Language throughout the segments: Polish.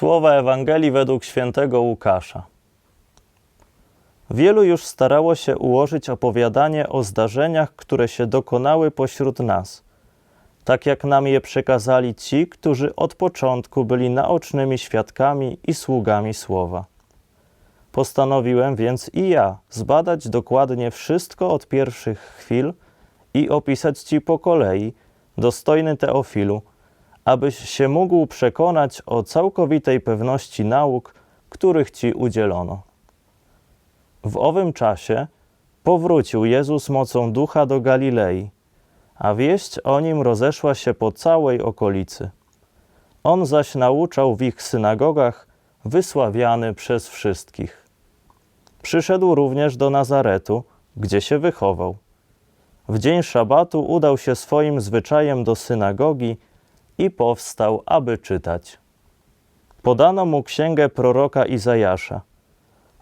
Słowa Ewangelii według świętego Łukasza. Wielu już starało się ułożyć opowiadanie o zdarzeniach, które się dokonały pośród nas, tak jak nam je przekazali ci, którzy od początku byli naocznymi świadkami i sługami słowa. Postanowiłem więc i ja zbadać dokładnie wszystko od pierwszych chwil i opisać ci po kolei, dostojny Teofilu, abyś się mógł przekonać o całkowitej pewności nauk, których ci udzielono. W owym czasie powrócił Jezus mocą ducha do Galilei, a wieść o nim rozeszła się po całej okolicy. On zaś nauczał w ich synagogach, wysławiany przez wszystkich. Przyszedł również do Nazaretu, gdzie się wychował. W dzień szabatu udał się swoim zwyczajem do synagogi i powstał, aby czytać. Podano mu księgę proroka Izajasza.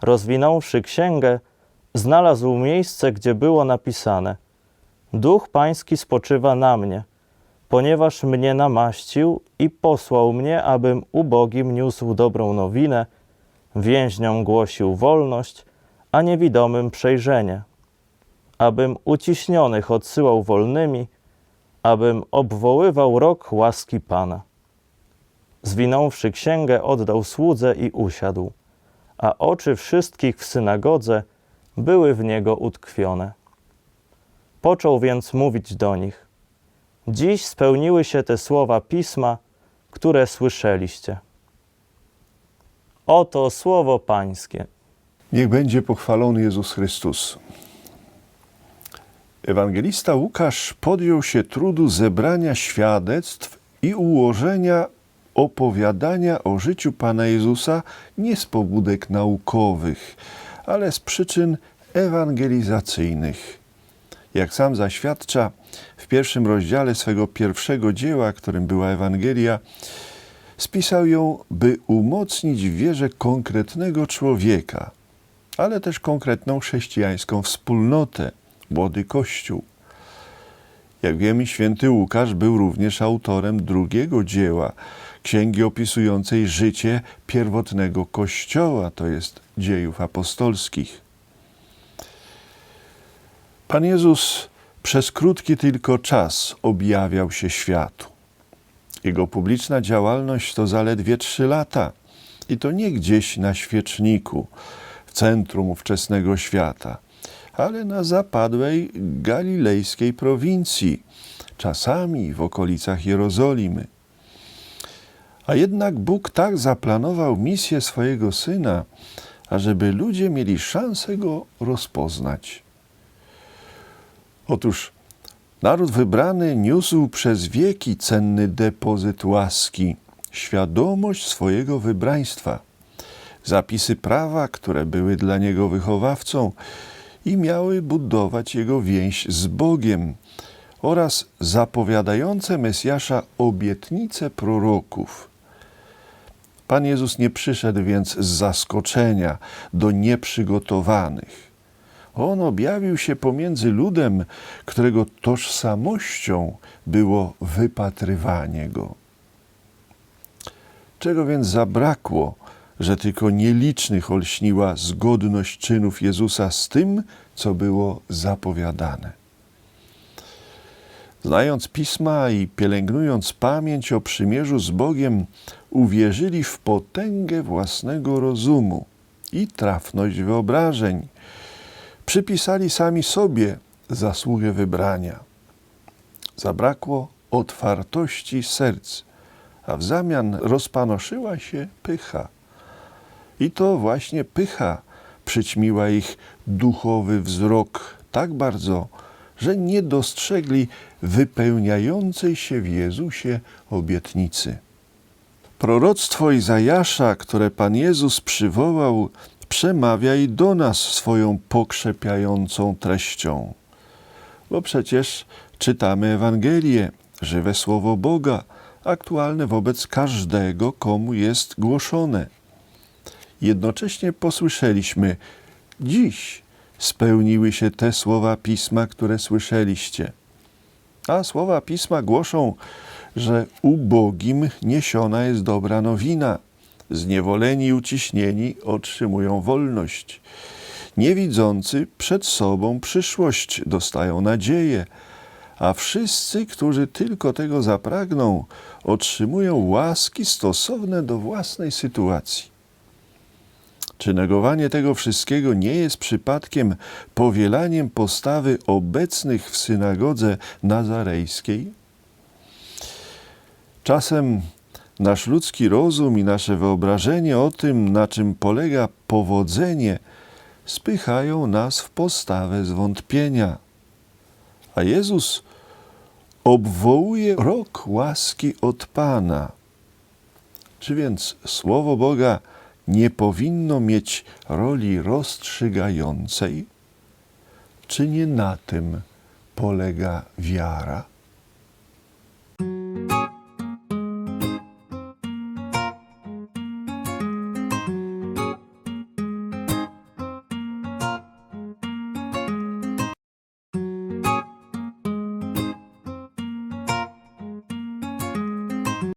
Rozwinąwszy księgę, znalazł miejsce, gdzie było napisane: Duch Pański spoczywa na mnie, ponieważ mnie namaścił i posłał mnie, abym ubogim niósł dobrą nowinę, więźniom głosił wolność, a niewidomym przejrzenie, abym uciśnionych odsyłał wolnymi, abym obwoływał rok łaski Pana. Zwinąwszy księgę, oddał słudze i usiadł, a oczy wszystkich w synagodze były w niego utkwione. Począł więc mówić do nich: Dziś spełniły się te słowa pisma, które słyszeliście. Oto słowo Pańskie. Niech będzie pochwalony Jezus Chrystus. Ewangelista Łukasz podjął się trudu zebrania świadectw i ułożenia opowiadania o życiu Pana Jezusa nie z pobudek naukowych, ale z przyczyn ewangelizacyjnych. Jak sam zaświadcza w pierwszym rozdziale swego pierwszego dzieła, którym była Ewangelia, spisał ją, by umocnić wierze konkretnego człowieka, ale też konkretną chrześcijańską wspólnotę, młody Kościół. Jak wiemy, święty Łukasz był również autorem drugiego dzieła, księgi opisującej życie pierwotnego Kościoła, to jest dziejów apostolskich. Pan Jezus przez krótki tylko czas objawiał się światu. Jego publiczna działalność to zaledwie trzy lata i to nie gdzieś na świeczniku, w centrum ówczesnego świata, ale na zapadłej galilejskiej prowincji, czasami w okolicach Jerozolimy. A jednak Bóg tak zaplanował misję swojego syna, ażeby ludzie mieli szansę go rozpoznać. Otóż naród wybrany niósł przez wieki cenny depozyt łaski, świadomość swojego wybraństwa, zapisy prawa, które były dla niego wychowawcą i miały budować jego więź z Bogiem, oraz zapowiadające Mesjasza obietnice proroków. Pan Jezus nie przyszedł więc z zaskoczenia do nieprzygotowanych. On objawił się pomiędzy ludem, którego tożsamością było wypatrywanie go. Czego więc zabrakło, że tylko nielicznych olśniła zgodność czynów Jezusa z tym, co było zapowiadane? Znając pisma i pielęgnując pamięć o przymierzu z Bogiem, uwierzyli w potęgę własnego rozumu i trafność wyobrażeń. Przypisali sami sobie zasługę wybrania. Zabrakło otwartości serc, a w zamian rozpanoszyła się pycha. I to właśnie pycha przyćmiła ich duchowy wzrok tak bardzo, że nie dostrzegli wypełniającej się w Jezusie obietnicy. Proroctwo Izajasza, które Pan Jezus przywołał, przemawia i do nas swoją pokrzepiającą treścią. Bo przecież czytamy Ewangelię, żywe słowo Boga, aktualne wobec każdego, komu jest głoszone. Jednocześnie posłyszeliśmy: Dziś spełniły się te słowa pisma, które słyszeliście. A słowa pisma głoszą, że ubogim niesiona jest dobra nowina, zniewoleni i uciśnieni otrzymują wolność. Niewidzący przed sobą przyszłość dostają nadzieję, a wszyscy, którzy tylko tego zapragną, otrzymują łaski stosowne do własnej sytuacji. Czy negowanie tego wszystkiego nie jest przypadkiem powielaniem postawy obecnych w synagodze nazarejskiej? Czasem nasz ludzki rozum i nasze wyobrażenie o tym, na czym polega powodzenie, spychają nas w postawę zwątpienia. A Jezus obwołuje rok łaski od Pana. Czy więc Słowo Boga nie powinno mieć roli rozstrzygającej? Czy nie na tym polega wiara?